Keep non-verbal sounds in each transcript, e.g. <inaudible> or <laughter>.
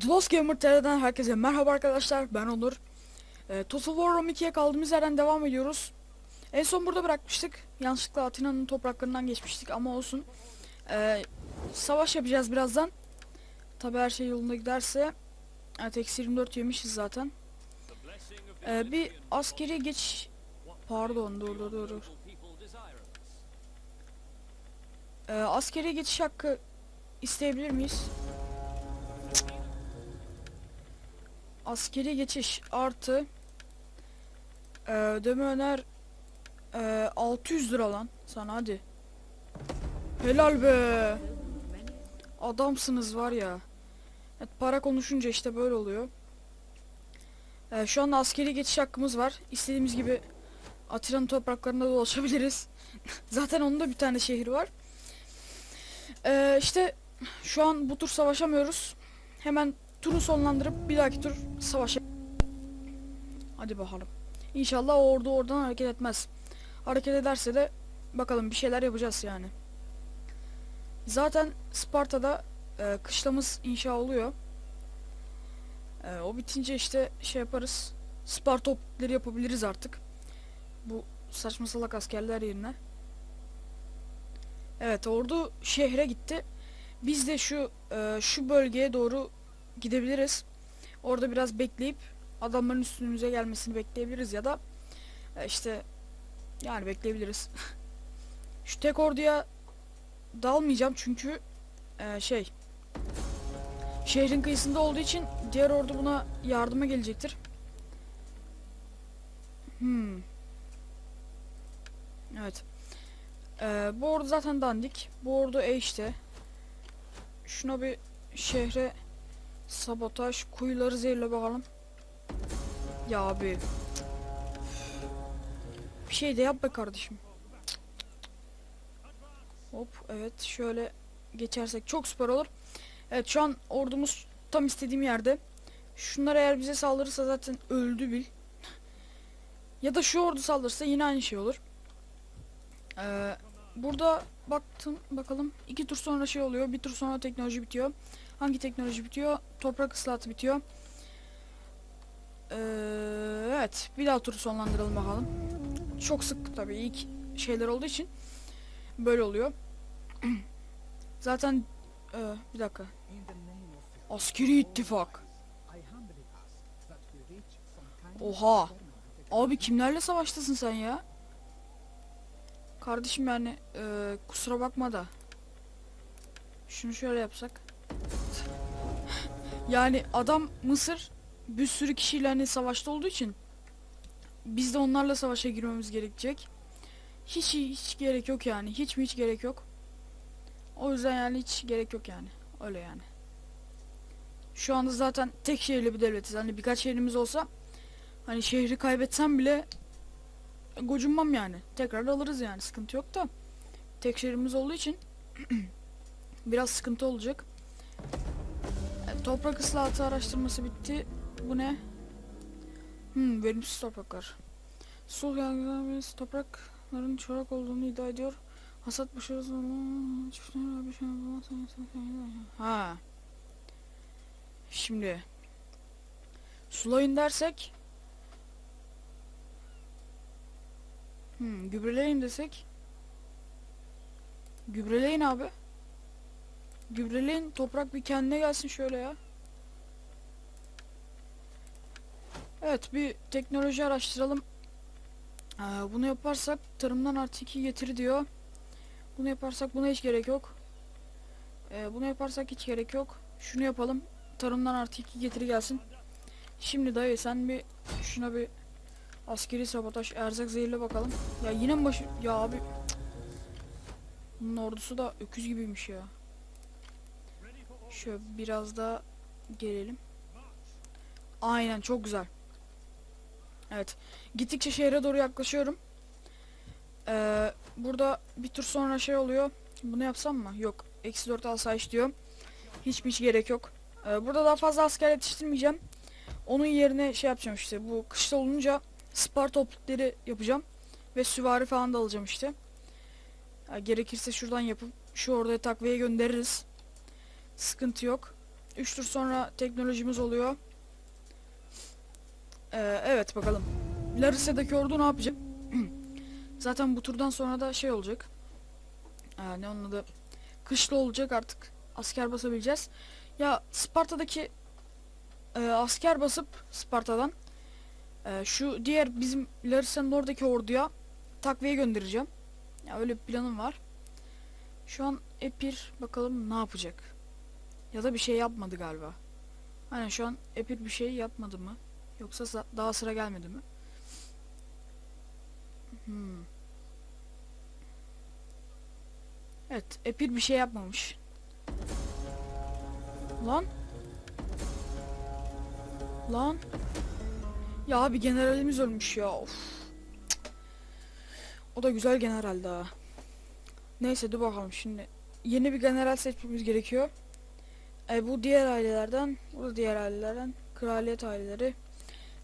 Lost Gamer herkese merhaba arkadaşlar ben Onur. Ee, Total War Rome 2'ye kaldığımız yerden devam ediyoruz. En son burada bırakmıştık Yanlışlıkla Atina'nın topraklarından geçmiştik ama olsun. Ee, Savaş yapacağız birazdan. Tabi her şey yolunda giderse Evet eksi 24 yemişiz zaten. Ee, Bir askeri geç Pardon dur dur dur dur. Ee, Askeri geçiş hakkı isteyebilir miyiz? Askeri geçiş artı e, ödeme öner e, 600 lira lan sana hadi. Helal be. Adamsınız var ya. Evet, para konuşunca işte böyle oluyor. E, şu anda askeri geçiş hakkımız var. İstediğimiz gibi Atina'nın topraklarında dolaşabiliriz. <laughs> Zaten onun da bir tane şehir var. E, işte şu an bu tur savaşamıyoruz. Hemen turu sonlandırıp bir dahaki tur savaşa. Hadi bakalım. İnşallah o ordu oradan hareket etmez. Hareket ederse de bakalım bir şeyler yapacağız yani. Zaten Sparta'da e, kışlamız inşa oluyor. E, o bitince işte şey yaparız. Sparta optikleri yapabiliriz artık. Bu saçma salak askerler yerine. Evet ordu şehre gitti. Biz de şu e, şu bölgeye doğru gidebiliriz. Orada biraz bekleyip adamların üstümüze gelmesini bekleyebiliriz ya da e, işte yani bekleyebiliriz. <laughs> Şu tek orduya dalmayacağım çünkü e, şey şehrin kıyısında olduğu için diğer ordu buna yardıma gelecektir. Hmm. Evet. E, bu ordu zaten dandik. Bu ordu E işte. Şuna bir şehre Sabotaj kuyuları zehirle bakalım. Ya abi. Bir şey de yap be kardeşim. Hop evet şöyle geçersek çok süper olur. Evet şu an ordumuz tam istediğim yerde. Şunlar eğer bize saldırırsa zaten öldü bil. ya da şu ordu saldırırsa yine aynı şey olur. Ee, burada baktım bakalım iki tur sonra şey oluyor bir tur sonra teknoloji bitiyor. Hangi teknoloji bitiyor? Toprak ıslatı bitiyor. Ee, evet. Bir daha turu sonlandıralım bakalım. Çok sık tabii ilk şeyler olduğu için böyle oluyor. <clears throat> Zaten e, bir dakika. Askeri ittifak. Oha. Abi kimlerle savaştasın sen ya? Kardeşim yani e, kusura bakma da. Şunu şöyle yapsak. Yani adam Mısır bir sürü kişiyle hani savaşta olduğu için biz de onlarla savaşa girmemiz gerekecek. Hiç hiç gerek yok yani. Hiç mi hiç gerek yok. O yüzden yani hiç gerek yok yani. Öyle yani. Şu anda zaten tek şehirli bir devletiz. Hani birkaç şehrimiz olsa hani şehri kaybetsem bile gocunmam yani. Tekrar alırız yani. Sıkıntı yok da. Tek şehrimiz olduğu için <clears throat> biraz sıkıntı olacak. E, toprak ıslahatı araştırması bitti. Bu ne? Hmm, verimsiz topraklar. Sulh yargılarımız toprakların çorak olduğunu iddia ediyor. Hasat çiftler bir şey Ha. Şimdi sulayın dersek Hmm, gübreleyin desek Gübreleyin abi Gübreleyin toprak bir kendine gelsin şöyle ya. Evet bir teknoloji araştıralım. Ee, bunu yaparsak tarımdan artı 2 getiri diyor. Bunu yaparsak buna hiç gerek yok. Ee, bunu yaparsak hiç gerek yok. Şunu yapalım. Tarımdan artı 2 getiri gelsin. Şimdi dayı sen bir şuna bir askeri sabotaj erzak zehirle bakalım. Ya yine mi başı ya abi bunun ordusu da öküz gibiymiş ya. Şöyle biraz daha gelelim. Aynen çok güzel. Evet. Gittikçe şehre doğru yaklaşıyorum. Ee, burada bir tur sonra şey oluyor. Bunu yapsam mı? Yok. Eksi 4 asayiş diyor. Hiçbir hiç gerek yok. Ee, burada daha fazla asker yetiştirmeyeceğim. Onun yerine şey yapacağım işte. Bu kışta olunca Sparta optikleri yapacağım. Ve süvari falan da alacağım işte. Yani gerekirse şuradan yapıp şu orada takviye göndeririz. Sıkıntı yok. 3 tur sonra teknolojimiz oluyor. Ee, evet bakalım. Larissa'daki ordu ne yapacak? <clears throat> Zaten bu turdan sonra da şey olacak. Ee, ne onun adı? Kışlı olacak artık. Asker basabileceğiz. Ya Sparta'daki e, asker basıp Sparta'dan e, şu diğer bizim Larissa'nın oradaki orduya takviye göndereceğim. Ya öyle bir planım var. Şu an Epir bakalım ne yapacak. Ya da bir şey yapmadı galiba. Aynen şu an Epir bir şey yapmadı mı? Yoksa sa- daha sıra gelmedi mi? Hmm. Evet, Epir bir şey yapmamış. Lan. Lan. Ya abi generalimiz ölmüş ya. Of. O da güzel general daha. Neyse dur bakalım şimdi. Yeni bir general seçmemiz gerekiyor. E, bu diğer ailelerden, bu da diğer ailelerden. Kraliyet aileleri.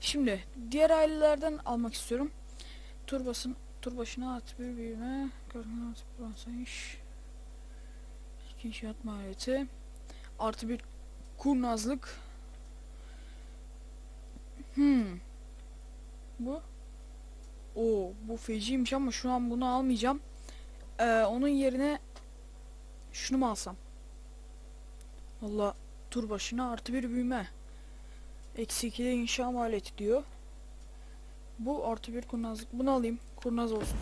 Şimdi diğer ailelerden almak istiyorum. Tur basın, tur başına at bir büyüme. Görünen at bir basayış. İkinci inşaat maliyeti. Artı bir kurnazlık. Hmm. Bu. Oo, bu feciymiş ama şu an bunu almayacağım. Ee, onun yerine şunu mu alsam? Valla tur başına artı bir büyüme. Eksi 2'de inşa maliyeti diyor. Bu artı bir kurnazlık. Bunu alayım. Kurnaz olsun.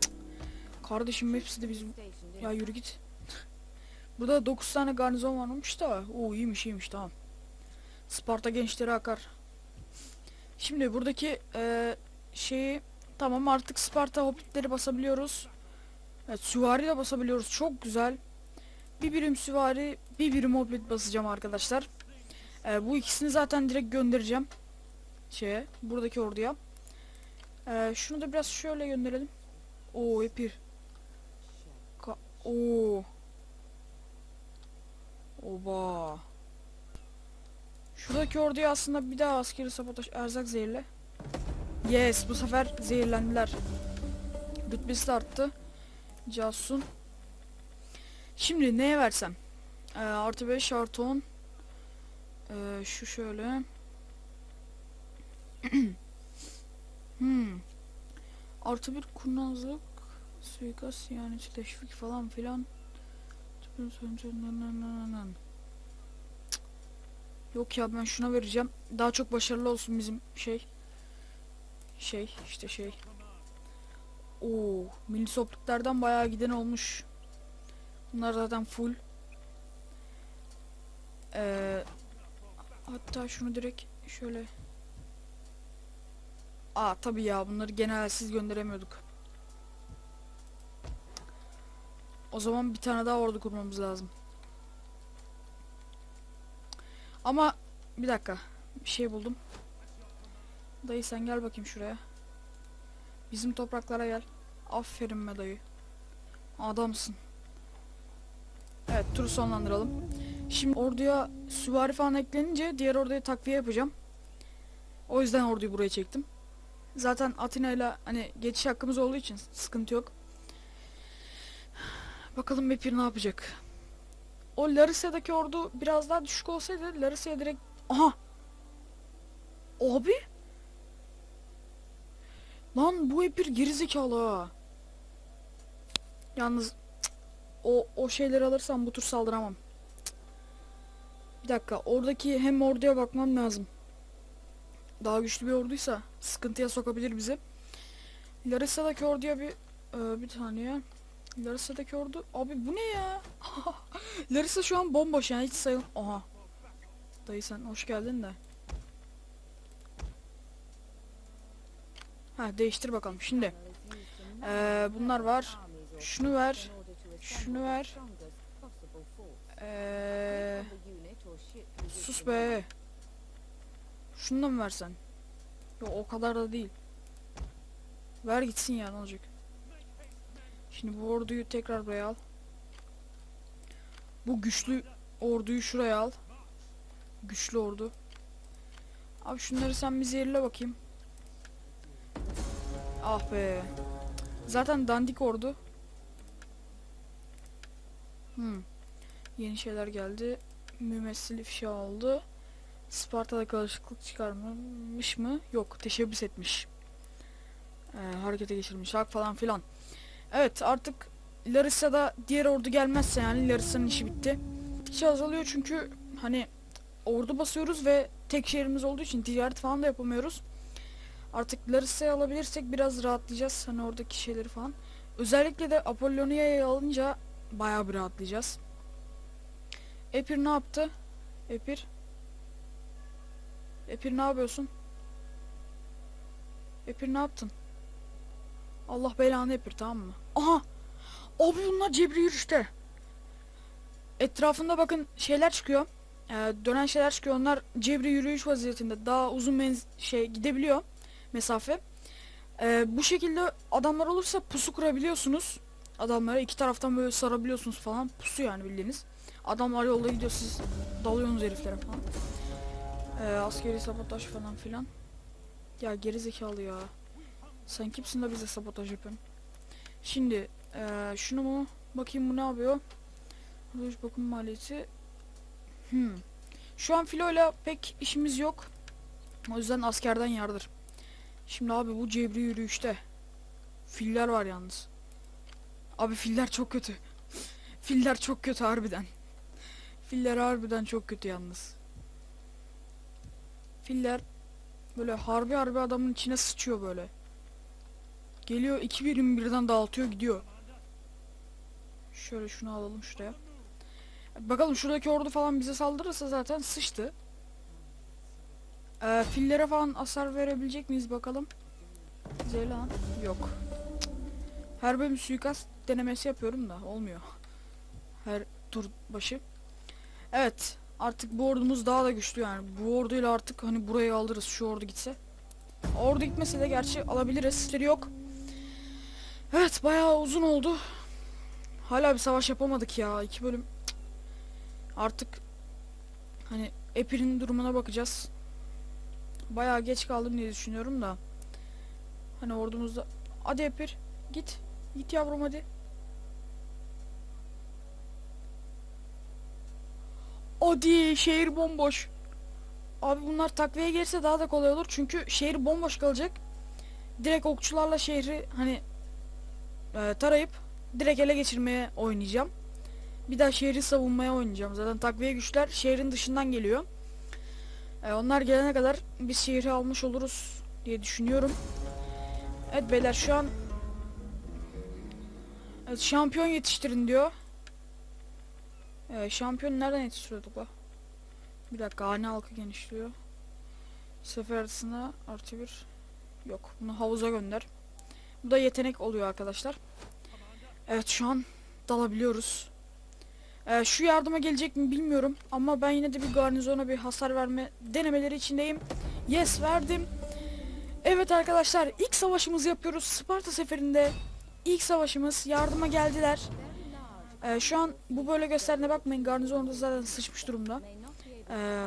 Cık. Kardeşim hepsi de bizim. Ya yürü git. Burada 9 tane garnizon varmış da. Oo iyiymiş iyiymiş tamam. Sparta gençleri akar. Şimdi buradaki eee şeyi tamam artık Sparta hoplitleri basabiliyoruz. Evet süvari de basabiliyoruz. Çok güzel. Bir birim süvari, bir birim hoplit basacağım arkadaşlar. Ee, bu ikisini zaten direkt göndereceğim. Şeye, buradaki orduya. Ee, şunu da biraz şöyle gönderelim. Oo epir. Ka Oo. Oba. Şuradaki orduya aslında bir daha askeri sabotaj erzak zehirle. Yes bu sefer zehirlendiler. Rütbesi arttı. Casun. Şimdi neye versem? Ee, artı 5 artı 10. Ee, şu şöyle. <clears throat> hmm. Artı bir kurnazlık. Suikast yani teşvik falan filan. Yok ya ben şuna vereceğim. Daha çok başarılı olsun bizim şey. Şey işte şey. Oo, milli sopluklardan bayağı giden olmuş. Bunlar zaten full. Ee, hatta şunu direkt şöyle. Aa tabii ya bunları generalsiz gönderemiyorduk. O zaman bir tane daha ordu kurmamız lazım. Ama bir dakika. Bir şey buldum. Dayı sen gel bakayım şuraya. Bizim topraklara gel. Aferin be dayı. Adamsın. Evet turu sonlandıralım. Şimdi orduya süvari falan eklenince diğer orduya takviye yapacağım. O yüzden orduyu buraya çektim. Zaten Atina ile hani geçiş hakkımız olduğu için sıkıntı yok. Bakalım Mepir ne yapacak. O Larissa'daki ordu biraz daha düşük olsaydı Larissa'ya direkt... Aha! Abi! Lan bu Epir gerizekalı ha. Yalnız o o şeyleri alırsam bu tur saldıramam. Cık. Bir dakika oradaki hem orduya bakmam lazım. Daha güçlü bir orduysa sıkıntıya sokabilir bizi. Larissa'daki orduya bir e, bir saniye. Larissa'daki ordu abi bu ne ya? <laughs> Larissa şu an bomboş yani hiç sayıl. Aha. Dayı sen hoş geldin de. Ha değiştir bakalım. Şimdi Ee, bunlar var. Şunu ver. Şunu ver. Ee, sus be. Şunu da mı versen? Yok o kadar da değil. Ver gitsin ya ne olacak. Şimdi bu orduyu tekrar buraya al. Bu güçlü orduyu şuraya al. Güçlü ordu. Abi şunları sen bir zehirle bakayım. Ah be. Zaten dandik ordu. Hmm. Yeni şeyler geldi. Mümessil ifşa oldu. Sparta'da karışıklık çıkarmış mı? Yok. Teşebbüs etmiş. Ee, harekete geçirmiş. Hak falan filan. Evet artık Larissa'da diğer ordu gelmezse yani Larissa'nın işi bitti. Gittikçe azalıyor çünkü hani ordu basıyoruz ve tek şehrimiz olduğu için ticaret falan da yapamıyoruz. Artık Larissa'yı alabilirsek biraz rahatlayacağız. Hani oradaki şeyleri falan. Özellikle de Apollonia'yı alınca bayağı bir rahatlayacağız. Epir ne yaptı? Epir. Epir ne yapıyorsun? Epir ne yaptın? Allah belanı Epir tamam mı? Aha! Abi bunlar cebri yürüyüşte. Etrafında bakın şeyler çıkıyor. Ee, dönen şeyler çıkıyor. Onlar cebri yürüyüş vaziyetinde. Daha uzun menz şey gidebiliyor mesafe. Ee, bu şekilde adamlar olursa pusu kurabiliyorsunuz. Adamlara iki taraftan böyle sarabiliyorsunuz falan. Pusu yani bildiğiniz. Adamlar yolda gidiyor siz dalıyorsunuz heriflere falan. Ee, askeri sabotaj falan filan. Ya geri zekalı ya. Sen kimsin de bize sabotaj yapıyorsun? Şimdi ee, şunu mu? Bakayım bu ne yapıyor? Roj bakım maliyeti. Hmm. Şu an filoyla pek işimiz yok. O yüzden askerden yardır. Şimdi abi bu cebri yürüyüşte. Filler var yalnız. Abi filler çok kötü. Filler çok kötü harbiden. Filler harbiden çok kötü yalnız. Filler böyle harbi harbi adamın içine sıçıyor böyle. Geliyor iki birim birden dağıtıyor gidiyor. Şöyle şunu alalım şuraya. Bakalım şuradaki ordu falan bize saldırırsa zaten sıçtı. Ee, fillere falan hasar verebilecek miyiz bakalım. Zeylan yok. Her bölüm suikast denemesi yapıyorum da olmuyor. Her tur başı. Evet artık bu ordumuz daha da güçlü yani. Bu orduyla artık hani burayı alırız şu ordu gitse. Ordu gitmese de gerçi alabiliriz. İşleri yok. Evet bayağı uzun oldu. Hala bir savaş yapamadık ya. iki bölüm. Artık hani Epir'in durumuna bakacağız. Bayağı geç kaldım diye düşünüyorum da. Hani ordumuzda... Hadi Epir git. Git yavrum hadi. Hadi şehir bomboş. Abi bunlar takviye gelirse daha da kolay olur. Çünkü şehir bomboş kalacak. Direkt okçularla şehri hani e, tarayıp direkt ele geçirmeye oynayacağım. Bir daha şehri savunmaya oynayacağım. Zaten takviye güçler şehrin dışından geliyor. E, onlar gelene kadar biz şehri almış oluruz diye düşünüyorum. Evet beyler şu an evet, şampiyon yetiştirin diyor. E, şampiyon nereden yetiştiriyorduk la? Bir dakika hane halkı genişliyor. Sefer arasında artı bir. Yok bunu havuza gönder. Bu da yetenek oluyor arkadaşlar. Evet şu an dalabiliyoruz. Ee, şu yardıma gelecek mi bilmiyorum ama ben yine de bir garnizona bir hasar verme denemeleri içindeyim. Yes verdim. Evet arkadaşlar ilk savaşımızı yapıyoruz Sparta seferinde. İlk savaşımız yardıma geldiler. Ee, şu an bu böyle gösterdiğine bakmayın garnizonda zaten sıçmış durumda. Ee,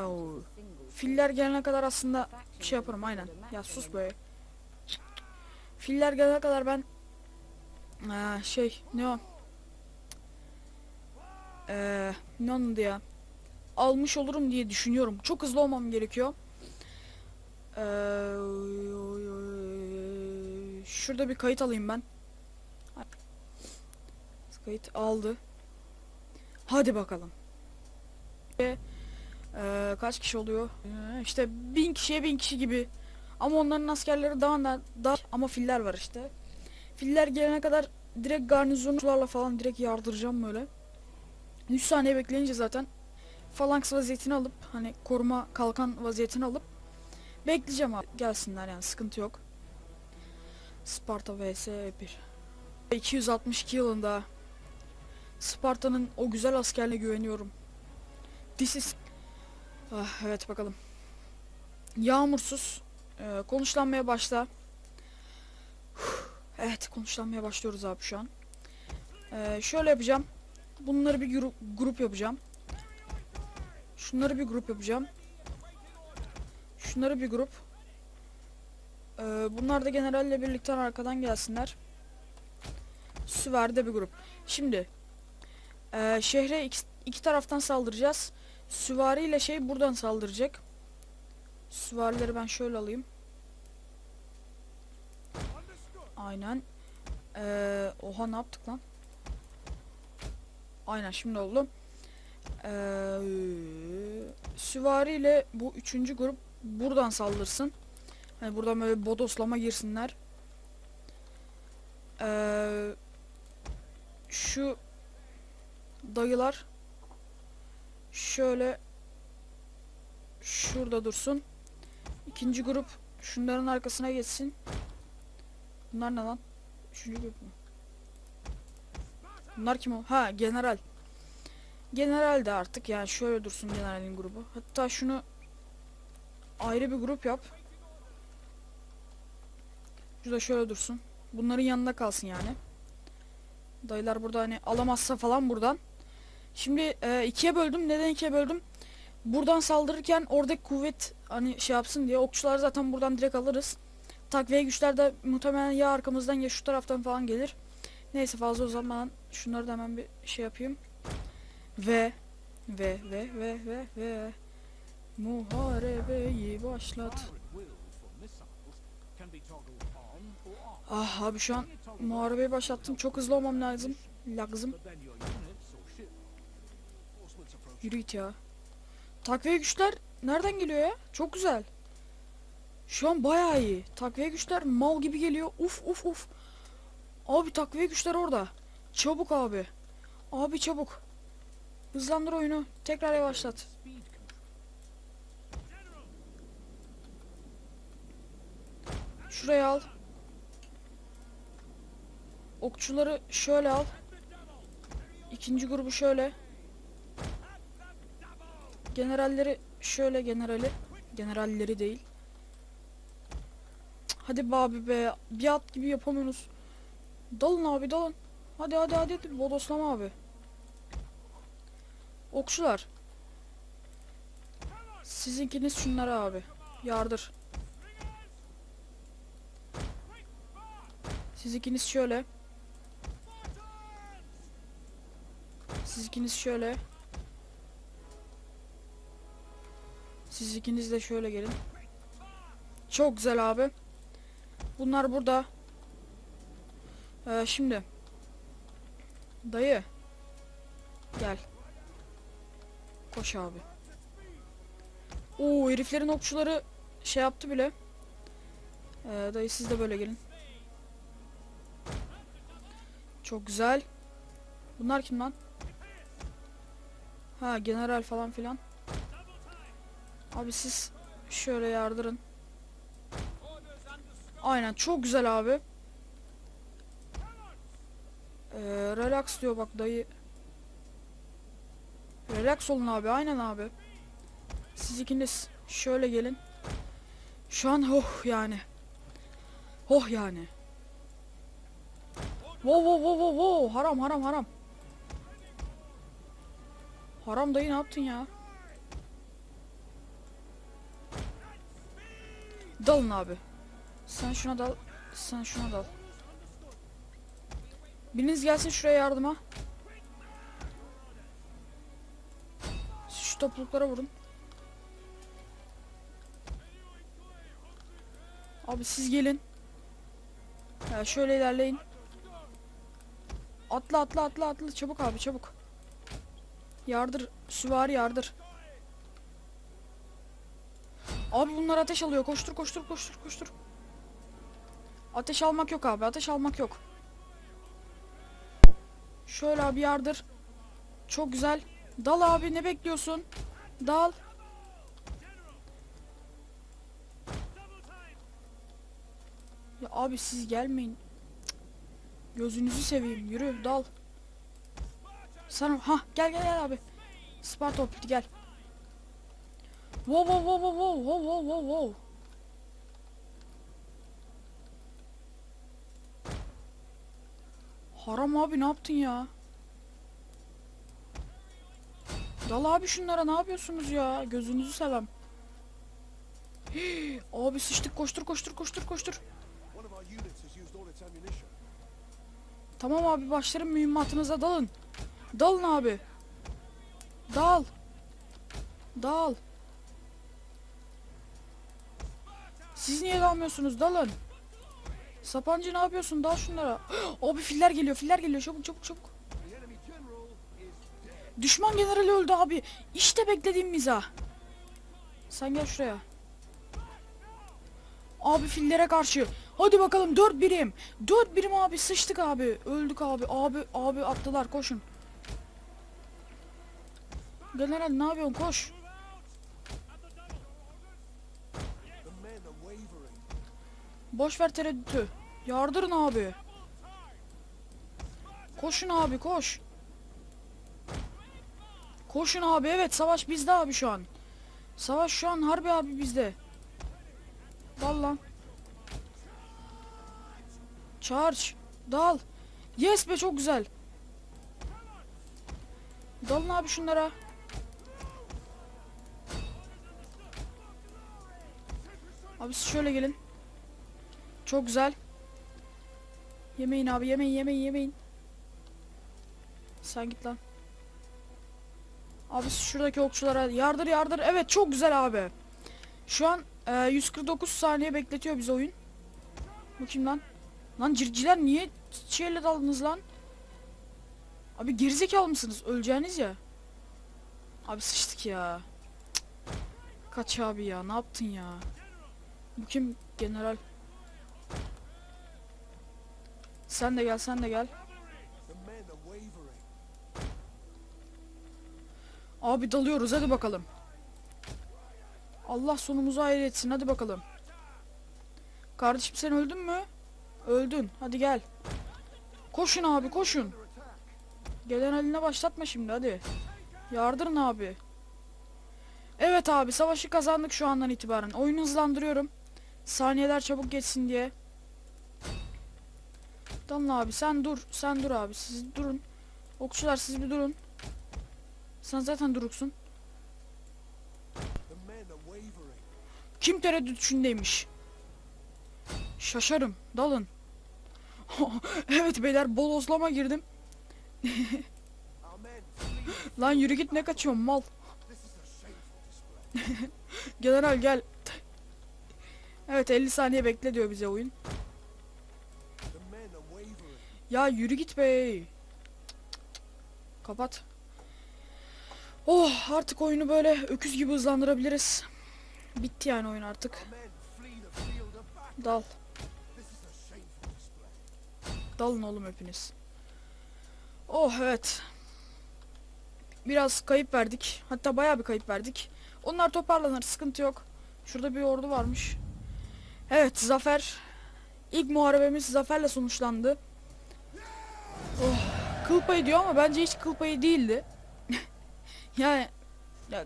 filler gelene kadar aslında şey yaparım aynen. Ya sus böyle. Filler gelene kadar ben ee, şey ne o? Ee, ne anladı ya? Almış olurum diye düşünüyorum. Çok hızlı olmam gerekiyor. Ee, şurada bir kayıt alayım ben. Kayıt aldı. Hadi bakalım. Ee, kaç kişi oluyor? Ee, işte bin kişiye bin kişi gibi. Ama onların askerleri daha da daha ama filler var işte. Filler gelene kadar direkt garnizonlarla falan direkt yardıracağım böyle. 3 saniye bekleyince zaten falanks vaziyetini alıp hani koruma kalkan vaziyetini alıp bekleyeceğim abi. Gelsinler yani sıkıntı yok. Sparta vs 1. 262 yılında Sparta'nın o güzel askerine güveniyorum. This is... Ah, evet bakalım. Yağmursuz. Ee, konuşlanmaya başla. Evet konuşlanmaya başlıyoruz abi şu an. Ee, şöyle yapacağım. Bunları bir grup, grup yapacağım. Şunları bir grup yapacağım. Şunları bir grup. Ee, bunlar da generalle birlikte arkadan gelsinler. Süverde bir grup. Şimdi ee, şehre iki, iki taraftan saldıracağız. Süvari ile şey buradan saldıracak. Süvarileri ben şöyle alayım. Aynen. Ee, oha ne yaptık lan? Aynen şimdi oldu. Ee, süvari bu üçüncü grup buradan saldırsın. Hani buradan böyle bodoslama girsinler. Ee, şu dayılar şöyle şurada dursun. İkinci grup şunların arkasına geçsin. Bunlar ne lan? Üçüncü grup mu? Bunlar kim o? Ha general. General de artık yani şöyle dursun generalin grubu. Hatta şunu ayrı bir grup yap. Şurada şöyle dursun. Bunların yanında kalsın yani. Dayılar burada hani alamazsa falan buradan. Şimdi e, ikiye böldüm. Neden ikiye böldüm? Buradan saldırırken oradaki kuvvet hani şey yapsın diye. Okçular zaten buradan direkt alırız. Takviye güçler de muhtemelen ya arkamızdan ya şu taraftan falan gelir. Neyse fazla uzatmadan şunları da hemen bir şey yapayım. Ve ve ve ve ve ve muharebeyi başlat. Ah abi şu an muharebeyi başlattım. Çok hızlı olmam lazım. Lazım. Yürü git ya. Takviye güçler nereden geliyor ya? Çok güzel. Şu an bayağı iyi. Takviye güçler mal gibi geliyor. Uf uf uf. Abi takviye güçler orada. Çabuk abi. Abi çabuk. Hızlandır oyunu. Tekrar yavaşlat. Şuraya al. Okçuları şöyle al. İkinci grubu şöyle. Generalleri şöyle generali. Generalleri değil. Hadi be abi be. Bir at gibi yapamıyorsunuz. Dalın abi dalın. Hadi hadi hadi. hadi. Bodoslama abi. Okçular. Sizinkiniz şunlara abi. Yardır. Siz ikiniz şöyle. Siz ikiniz şöyle. Siz ikiniz de şöyle gelin. Çok güzel abi. Bunlar burada. Ee, şimdi. Dayı. Gel. Koş abi. Oo heriflerin okçuları şey yaptı bile. Ee, dayı siz de böyle gelin. Çok güzel. Bunlar kim lan? Ha general falan filan. Abi siz şöyle yardırın. Aynen çok güzel abi. Ee, relax diyor bak dayı. Relax olun abi aynen abi. Siz ikiniz şöyle gelin. Şu an oh yani. Oh yani. Wow wow wow wow wow haram haram haram. Haram dayı ne yaptın ya? Dalın abi. Sen şuna dal. Sen şuna dal. Biriniz gelsin şuraya yardıma. Siz Şu topluluklara vurun. Abi siz gelin. Ya şöyle ilerleyin. Atla atla atla atla çabuk abi çabuk. Yardır süvari yardır. Abi bunlar ateş alıyor. Koştur koştur koştur koştur. Ateş almak yok abi. Ateş almak yok. Şöyle abi yardır. Çok güzel. Dal abi ne bekliyorsun? Dal. Ya abi siz gelmeyin. Gözünüzü seveyim. Yürü dal. Sana ha gel gel gel abi. Sparta gel. Wow wow wow wow wow wow wow wow wow. Haram abi ne yaptın ya? Dal abi şunlara ne yapıyorsunuz ya? Gözünüzü sevem. <gasps> Abi sıçtık koştur koştur koştur koştur. Tamam abi başlarım mühimmatınıza dalın. Dalın abi. Dal. Dal. Siz niye dalmıyorsunuz? Dalın. Sapancı ne yapıyorsun? Dal şunlara. <gasps> Abi filler geliyor. Filler geliyor. Çabuk çabuk çabuk. Düşman generali öldü abi. İşte beklediğim mizah. Sen gel şuraya. Abi fillere karşı. Hadi bakalım dört birim. Dört birim abi sıçtık abi. Öldük abi. Abi abi attılar koşun. General ne yapıyorsun koş. Boş ver tereddütü. Yardırın abi. Koşun abi koş. Koşun abi evet savaş bizde abi şu an. Savaş şu an harbi abi bizde. Dal lan. Charge. Dal. Yes be çok güzel. Dalın abi şunlara. Abi siz şöyle gelin. Çok güzel. Yemeyin abi yemeyin yemeyin yemeyin. Sen git lan. Abi şuradaki okçulara yardır yardır. Evet çok güzel abi. Şu an e, 149 saniye bekletiyor bizi oyun. Bakayım lan. Lan circiler niye şeyle daldınız lan? Abi gerizekalı mısınız? Öleceğiniz ya. Abi sıçtık ya. Cık. Kaç abi ya ne yaptın ya? Bu kim? General. Sen de gel sen de gel. Abi dalıyoruz hadi bakalım. Allah sonumuzu hayır etsin hadi bakalım. Kardeşim sen öldün mü? Öldün. Hadi gel. Koşun abi koşun. Gelen eline başlatma şimdi hadi. Yardırın abi. Evet abi savaşı kazandık şu andan itibaren. Oyunu hızlandırıyorum. Saniyeler çabuk geçsin diye. Dalın abi sen dur. Sen dur abi. Siz durun. Okçular siz bir durun. Sen zaten duruksun. Kim tereddüt içindeymiş? Şaşarım. Dalın. <laughs> evet beyler bolozlama girdim. Our men flee. Lan yürü git ne kaçıyorsun mal. <laughs> General gel. evet 50 saniye bekle diyor bize oyun. Ya yürü git bey. Kapat. Oh artık oyunu böyle öküz gibi hızlandırabiliriz. Bitti yani oyun artık. Dal. Dalın oğlum hepiniz. Oh evet. Biraz kayıp verdik. Hatta bayağı bir kayıp verdik. Onlar toparlanır sıkıntı yok. Şurada bir ordu varmış. Evet zafer. İlk muharebemiz zaferle sonuçlandı. Oh, kıl payı diyor ama bence hiç kıl payı değildi. <laughs> yani ya,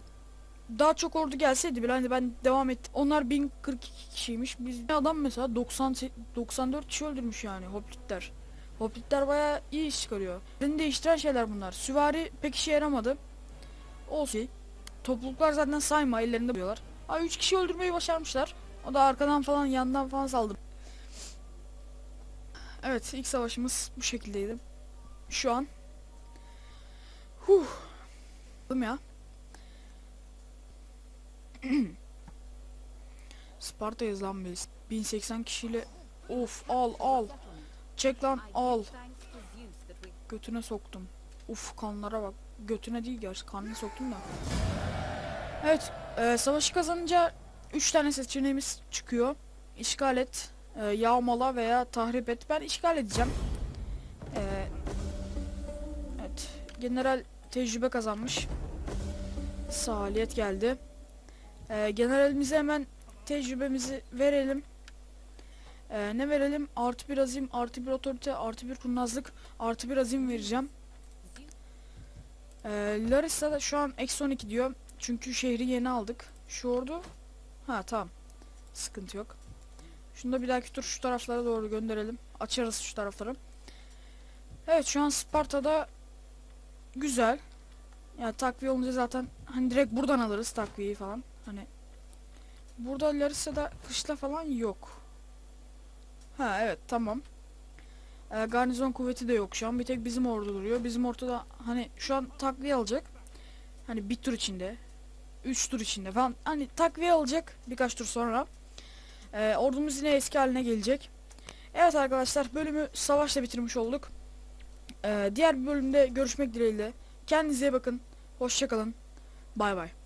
daha çok ordu gelseydi bile hani ben devam ettim. Onlar 1042 kişiymiş. Biz bir adam mesela 90 94 kişi öldürmüş yani hoplitler. Hoplitler bayağı iyi iş çıkarıyor. Beni değiştiren şeyler bunlar. Süvari pek işe yaramadı. Olsun. Topluluklar zaten sayma ellerinde buluyorlar. Ha 3 kişi öldürmeyi başarmışlar. O da arkadan falan yandan falan saldı. Evet ilk savaşımız bu şekildeydi. Şu an. Huh. ya. <clears throat> Sparta'yız lan biz. 1080 kişiyle of al al. Çek lan al. Götüne soktum. Uf kanlara bak. Götüne değil gerçi karnına soktum da. Evet e, savaşı kazanınca 3 tane seçeneğimiz çıkıyor. İşgal et, e, yağmala veya tahrip et. Ben işgal edeceğim. General tecrübe kazanmış. Saliyet geldi. E, generalimize hemen tecrübemizi verelim. Ee, ne verelim? Artı bir azim, artı bir otorite, artı bir kurnazlık, artı bir azim vereceğim. Ee, Larissa da şu an eksi 12 diyor. Çünkü şehri yeni aldık. Şu ordu. Ha tamam. Sıkıntı yok. Şunu da bir dahaki tur şu taraflara doğru gönderelim. Açarız şu tarafları. Evet şu an Sparta'da Güzel. Ya takviye olunca zaten hani direkt buradan alırız takviyeyi falan. Hani burada Larissa'da kışla falan yok. Ha evet tamam. Ee, garnizon kuvveti de yok şu an. Bir tek bizim ordu duruyor. Bizim ortada hani şu an takviye alacak. Hani bir tur içinde. Üç tur içinde falan. Hani takviye alacak birkaç tur sonra. Ee, ordumuz yine eski haline gelecek. Evet arkadaşlar bölümü savaşla bitirmiş olduk. Ee, diğer bir bölümde görüşmek dileğiyle. Kendinize bakın. Hoşçakalın. Bay bay.